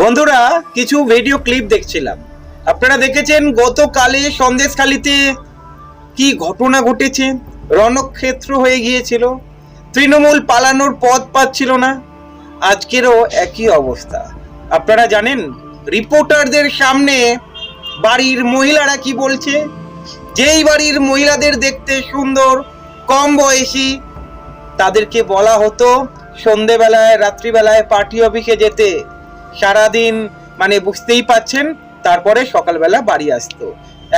বন্ধুরা, কিছু video clip দেখছিলাম। আপনারা দেখেছেন গতকালে সন্দেশখালিতে কি ঘটনা ঘটেছে? রণক্ষেত্র হয়ে গিয়েছিল। তৃণমূল পালানোর পথ পাচ্ছিল না। আজকেরও একই অবস্থা। আপনারা জানেন রিপোর্টারদের সামনে বাড়ির মহিলারা কি বলছে? যেই বাড়ির মহিলাদের দেখতে সুন্দর, কম বয়সী, তাদেরকে বলা হতো, সন্ধেবেলায়, রাত্রিবেলায় পার্টি অফিসে যেতে। সারাদিন মানে বুঝতেই পাচ্ছেন তারপরে সকালবেলা বাড়ি আসতো।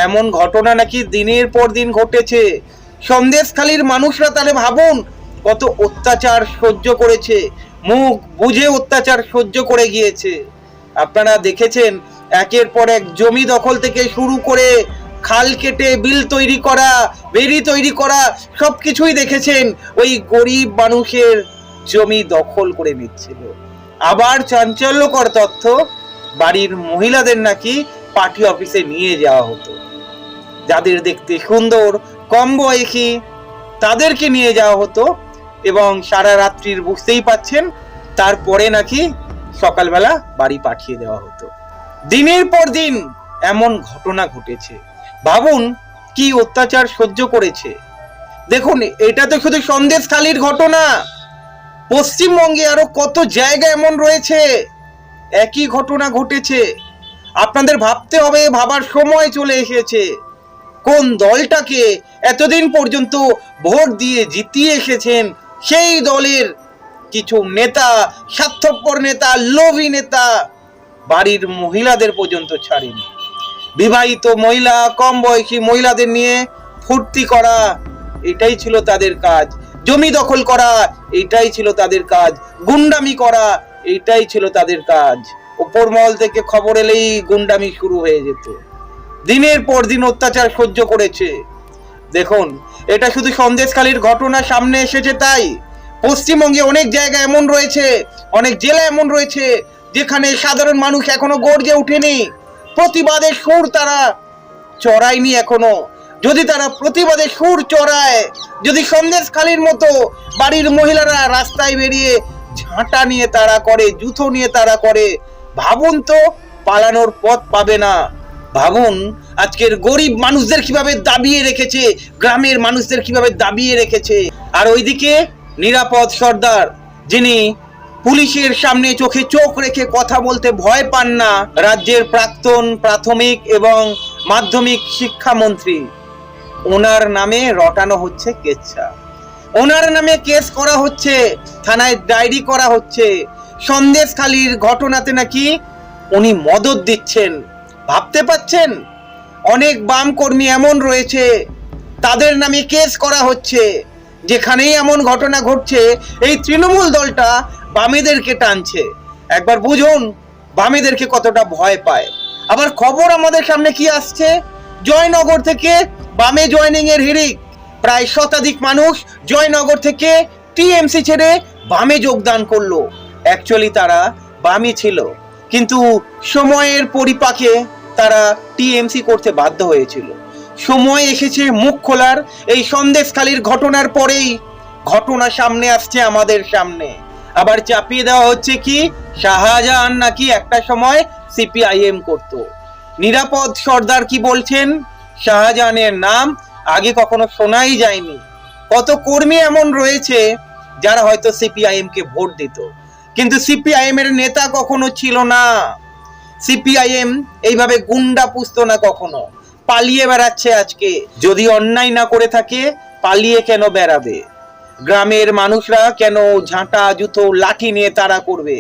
এমন ঘটনা নাকি দিনের পর দিন ঘটেছে। সন্দেশখালীর মানুষরা তাহলে ভাবুন, কত অত্যাচার সহ্য করেছে, মুখ বুঝে অত্যাচার সহ্য করে গিয়েছে। আপনারা দেখেছেন, একের পর এক জমি দখল থেকে শুরু করে খাল কেটে, বিল তৈরি করা বেরি তৈরি করা সব কিছুই দেখেছেন। ওই গরিব মানুষের জমি দখল করে নিচ্ছিল। আবার চাঞ্চল্যকর তথ্য বাড়ির মহিলাদের নাকি পার্টি অফিসে নিয়ে যাওয়া হতো। যাদের দেখতে সুন্দর, কম বয়সী, তাদেরকে নিয়ে যাওয়া হতো এবং সারা রাত্রির বুঝতেই পাচ্ছেন তারপরে নাকি সকালবেলা বাড়ি পাঠিয়ে দেওয়া হতো। দিনের পর দিন এমন ঘটনা ঘটেছে। ভাবুন কি অত্যাচার সহ্য করেছে। দেখুন, এটা তো শুধু সন্দেশখালির ঘটনা। পশ্চিমবঙ্গে আরও কত জায়গা এমন রয়েছে? একই ঘটনা ঘটেছে। আপনাদের ভাবতে হবে, ভাবার সময় চলে এসেছে। কোন দলটাকে এতদিন পর্যন্ত ভোট দিয়ে জিতিয়ে এসেছেন, সেই দলের কিছু নেতা, স্বার্থপর নেতা, লোভী নেতা বাড়ির মহিলাদের পর্যন্ত ছাড়েনি। বিবাহিত মহিলা, কম বয়সী মহিলাদের নিয়ে ফুর্তি করা, এটাই ছিল তাদের কাজ। জমি দখল করা, এটাই ছিল তাদের কাজ। গুন্ডামি করা, এটাই ছিল তাদের কাজ। উপর মহল থেকে খবর এলেই গুন্ডামি শুরু হয়ে যেত। দিনের পর দিন অত্যাচার সহ্য করেছে। দেখুন, এটা শুধু সন্দেশখালীর ঘটনা সামনে এসেছে তাই। পশ্চিমবঙ্গে অনেক জায়গা এমন রয়েছে, অনেক জেলা এমন রয়েছে, যেখানে সাধারণ মানুষ এখনও গর্জে ওঠেনি। প্রতিবাদের সুর তারা চড়ায়নি এখনও। যদি তারা প্রতিবাদে সুর চড়ায় যদি সন্দেশখালীর মতো বাড়ির মহিলারা রাস্তায় বেরিয়ে ঝাঁটা নিয়ে তারা করে, জুতো নিয়ে তারা করে, ভাবুন তো পালানোর পথ পাবে না। ভাবুন আজকের গরিব মানুষদের কীভাবে দাবিয়ে রেখেছে, গ্রামের মানুষদের কীভাবে দাবিয়ে রেখেছে। আর ওইদিকে নিরাপদ সর্দার, যিনি পুলিশের সামনে চোখে চোখ রেখে কথা বলতে ভয় পান না, রাজ্যের প্রাক্তন, প্রাথমিক এবং মাধ্যমিক শিক্ষামন্ত্রী। ওনার নামে রটানো হচ্ছে কেচ্ছা ওনার নামে কেস করা হচ্ছে, থানায় ডায়েরি করা হচ্ছে। সন্দেশখালির ঘটনাতে নাকি উনি মদত দিচ্ছেন। ভাবতে পাচ্ছেন? অনেক বাম কর্মী এমন রয়েছে, তাদের নামে কেস করা হচ্ছে। যেখানেই এমন ঘটনা ঘটছে, এই তৃণমূল দলটা বামেদেরকে টানছে। একবার বুঝুন, বামেদেরকে কতটা ভয় পায়। আবার খবর আমাদের সামনে কি আসছে? জয়নগর থেকে বামে জয়নিং এর হিড়িক। প্রায় শতাধিক মানুষ জয়নগর থেকে টিএমসি ছেড়ে বামে যোগদান করল। অ্যাকচুয়ালি তারা বামই ছিল। কিন্তু সময়ের পরিপাকে তারা টিএমসি করতে বাধ্য হয়েছিল। সময় এসেছে মুখ খোলার এই সন্দেশখালির ঘটনার পরেই। ঘটনা সামনে আসছে আমাদের সামনে। আবার চাপিয়ে দেওয়া হচ্ছে কি, শাহজাহান নাকি একটা সময় সিপিআইএম করত। নিরাপদ সর্দার কি বলছেন? শাহজাহানের নাম আগে কখনো শোনাই যায়নি। কত কর্মী এমন রয়েছে যারা হয়তো সিপিআইএম কে ভোট দিত। কিন্তু সিপিআইএম এর নেতা কখনো ছিল না। সিপিআইএম এইভাবে গুন্ডা পুষতো না কখনো। পালিয়ে বেড়াচ্ছে আজকে। যদি অন্যায় না করে থাকে, পালিয়ে কেন বেড়াবে? গ্রামের মানুষরা কেন ঝাঁটা, জুতো, লাঠি নিয়ে তারা করবে?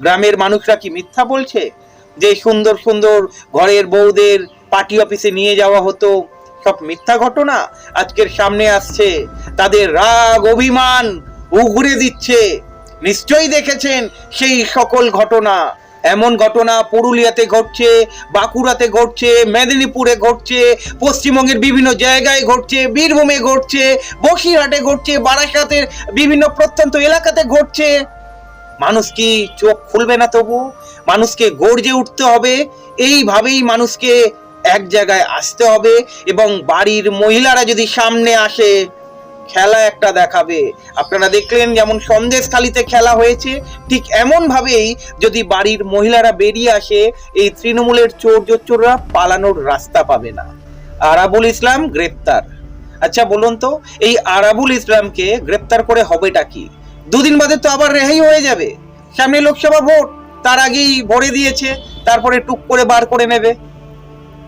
গ্রামের মানুষরা কি মিথ্যা বলছে? যে সুন্দর সুন্দর ঘরের বউদের পার্টি অফিসে নিয়ে যাওয়া হতো, সব মিথ্যা ঘটনা আজকের সামনে আসছে। তাদের রাগ, অভিমান উগড়ে দিচ্ছে। নিশ্চয়ই দেখেছেন সেই সকল ঘটনা। এমন ঘটনা পুরুলিয়াতে ঘটছে, বাঁকুড়াতে ঘটছে, মেদিনীপুরে ঘটছে, পশ্চিমবঙ্গের বিভিন্ন জায়গায় ঘটছে, বীরভূমে ঘটছে, বসিরহাটে ঘটছে, বারাসাতের বিভিন্ন প্রত্যন্ত এলাকাতে ঘটছে। মানুষ কি চোখ খুলবে না তবু? মানুষকে গর্জে উঠতে হবে। এইভাবেই মানুষকে এক জায়গায় আসতে হবে এবং বাড়ির মহিলারা যদি সামনে আসে, খেলা একটা দেখাবে। আপনারা দেখলেন যেমন সন্দেশখালিতে খেলা হয়েছে, ঠিক এমন ভাবেই যদি বাড়ির মহিলারা বেরিয়ে আসে, এই তৃণমূলের চোর জোচ্চোররা পালানোর রাস্তা পাবে না। আরাবুল ইসলাম গ্রেপ্তার। আচ্ছা বলুন তো, এই আরাবুল ইসলামকে গ্রেপ্তার করে হবেটা কি? দুদিন বাদে তো আবার রেহাই হয়ে যাবে। সামনে লোকসভা ভোট। তার আগেই ভরে দিয়েছে, তারপরে টুক করে বার করে নেবে।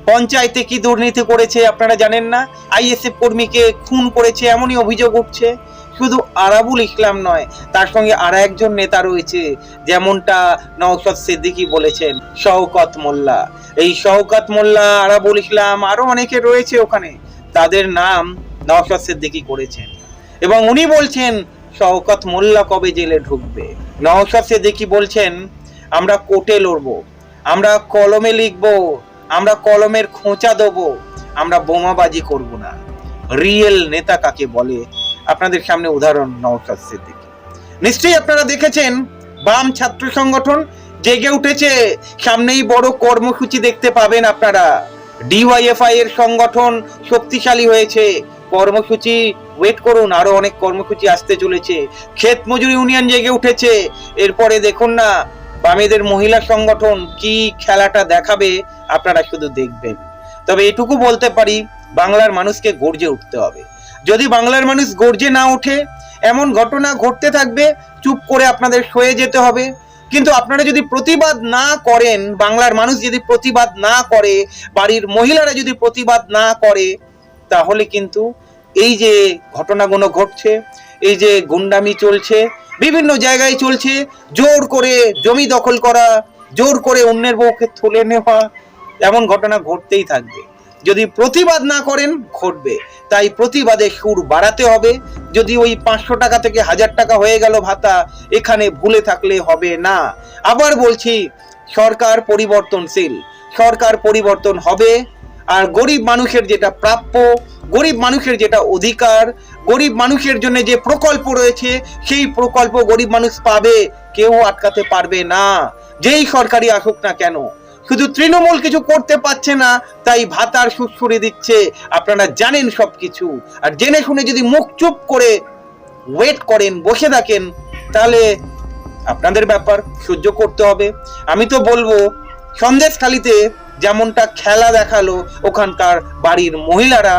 পঞ্চায়েতে কি দুর্নীতি করেছে আপনারা জানেন না, আইএসএফ কর্মীকে খুন করেছে, এমনই অভিযোগ উঠছে। শুধু আরাবুল ইসলাম নয়, তার সঙ্গে আর একজন নেতা রয়েছে, যেমনটা নওশাদ সিদ্দিকী বলেছেন, শওকত মোল্লা। এই শওকত মোল্লা, আরাবুল ইসলাম, আরও অনেকে রয়েছে ওখানে, তাদের নাম নওশাদ সিদ্দিকী করেছেন। এবং উনি বলছেন, শওকত মোল্লা কবে জেলে ঢুকবে? নওশাদ সিদ্দিকী বলছেন আমরা কোর্টে লড়বো, আমরা কলমে লিখব, আমরা কলমের খোঁচা দেবো, আমরা বোমাবাজি করব না। রিয়েল নেতা কাকে বলে? আপনাদের সামনে উদাহরণ নওশাদ সিদ্দিকী। নিশ্চয়ই আপনারা দেখেছেন, বাম ছাত্র সংগঠন জেগে উঠেছে। সামনেই বড় কর্মসূচি দেখতে পাবেন আপনারা। ডিওয়াইএফআই এর সংগঠন শক্তিশালী হয়েছে। কর্মসূচি ওয়েট করুন, আরও অনেক কর্মসূচি আসতে চলেছে। ক্ষেত মজুরি ইউনিয়ন জেগে উঠেছে। এরপরে দেখুন না বামেদের মহিলা সংগঠন কি খেলাটা দেখাবে আপনারা শুধু দেখবেন। তবে এটুকু বলতে পারি, বাংলার মানুষকে গর্জে উঠতে হবে। যদি বাংলার মানুষ গর্জে না ওঠে, এমন ঘটনা ঘটতে থাকবে, চুপ করে আপনাদের সয়ে যেতে হবে। কিন্তু আপনারা যদি প্রতিবাদ না করেন, বাংলার মানুষ যদি প্রতিবাদ না করে, বাড়ির মহিলারা যদি প্রতিবাদ না করে, তাহলে কিন্তু এই যে ঘটনাগুলো ঘটছে, এই যে গুন্ডামি চলছে বিভিন্ন জায়গায় চলছে। জোর করে জমি দখল করা, জোর করে অন্যের বউকে তুলে নেওয়া, এমন ঘটনা ঘটতেই থাকবে। যদি প্রতিবাদ না করেন, ঘটবে। তাই প্রতিবাদে সুর বাড়াতে হবে। যদি ওই পাঁচশো টাকা থেকে হাজার টাকা হয়ে গেল ভাতা, এখানে ভুলে থাকলে হবে না। আবার বলছি, সরকার পরিবর্তনশীল। সরকার পরিবর্তন হবে। আর গরিব মানুষের যেটা প্রাপ্য গরিব মানুষের যেটা অধিকার, গরিব মানুষের জন্য যে প্রকল্প রয়েছে, সেই প্রকল্প গরিব মানুষ পাবে, কেউ আটকাতে পারবে না। যেই সরকারি আসুক না কেন, শুধু তৃণমূল কিছু করতে পারছে না, তাই ভাতার সুসুরি দিচ্ছে। আপনারা জানেন সব কিছু আর জেনে শুনে যদি মুখ চুপ করে ওয়েট করেন, বসে থাকেন, তাহলে আপনাদের ব্যাপার সহ্য করতে হবে। আমি তো বলব, সন্দেশখালিতে যেমনটা খেলা দেখাল, ওখানকার বাড়ির মহিলারা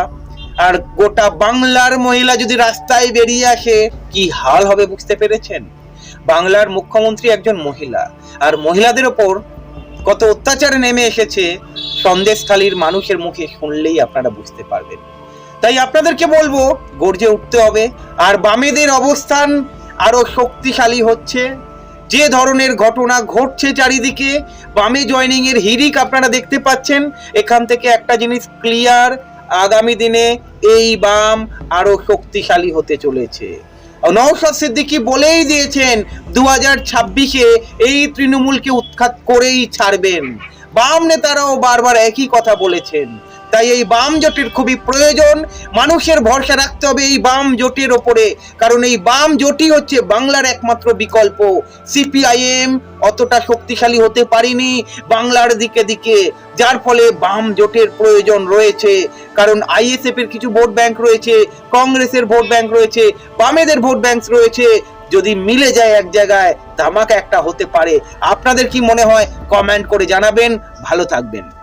আর গোটা বাংলার মহিলা যদি রাস্তায় বেরিয়ে আসে, কি হাল হবে বুঝতে পেরেছেন? বাংলার মুখ্যমন্ত্রী একজন মহিলা, আর মহিলাদের ওপর কত অত্যাচারে নেমে এসেছে সন্দেশখালীর মানুষের মুখে শুনলেই আপনারা বুঝতে পারবেন। তাই আপনাদেরকে বলব, গর্জে উঠতে হবে, আর বামেদের অবস্থান আরও শক্তিশালী হচ্ছে। যে ধরনের ঘটনা ঘটছে চারিদিকে, বামে জয়নিং এর হিরিক আপনারা দেখতে পাচ্ছেন। এখান থেকে একটা জিনিস ক্লিয়ার আগামী দিনে এই বাম আরও শক্তিশালী হতে চলেছে। নওশাদ সিদ্দিকী বলেই দিয়েছেন দু হাজার ছাব্বিশে এই তৃণমূলকে উৎখাত করেই ছাড়বেন। বাম নেতারাও বারবার একই কথা বলেছেন। তাই এই বাম জোটের খুবই প্রয়োজন। মানুষের ভরসা রাখতে হবে এই বাম জোটের ওপরে। কারণ এই বাম জোটই হচ্ছে বাংলার একমাত্র বিকল্প। সিপিআইএম অতটা শক্তিশালী হতে পারিনি বাংলার দিকে দিকে। যার ফলে বাম জোটের প্রয়োজন রয়েছে। কারণ আইএসএফ এর কিছু ভোট ব্যাংক রয়েছে, কংগ্রেসের ভোট ব্যাংক রয়েছে, বামেদের ভোট ব্যাংক রয়েছে, যদি মিলে যায় এক জায়গায়, ধামাকা একটা হতে পারে। আপনাদের কি মনে হয়? কমেন্ট করে জানাবেন। ভালো থাকবেন।